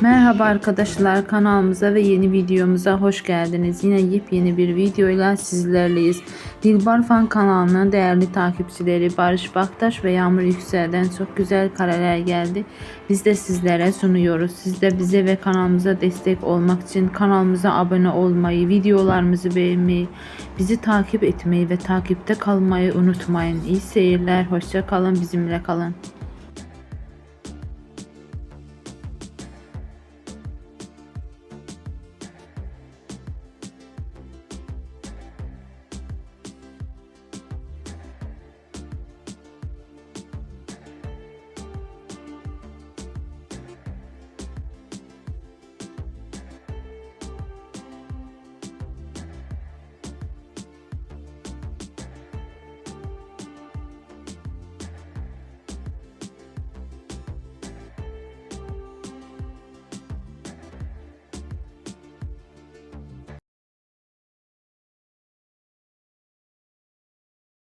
Merhaba arkadaşlar kanalımıza ve yeni videomuza hoş geldiniz. Yine yepyeni bir videoyla sizlerleyiz. Dilbar Fan kanalının değerli takipçileri Barış Baktaş ve Yağmur Yüksel'den çok güzel kareler geldi. Biz de sizlere sunuyoruz. Siz de bize ve kanalımıza destek olmak için kanalımıza abone olmayı, videolarımızı beğenmeyi, bizi takip etmeyi ve takipte kalmayı unutmayın. İyi seyirler, hoşça kalın, bizimle kalın.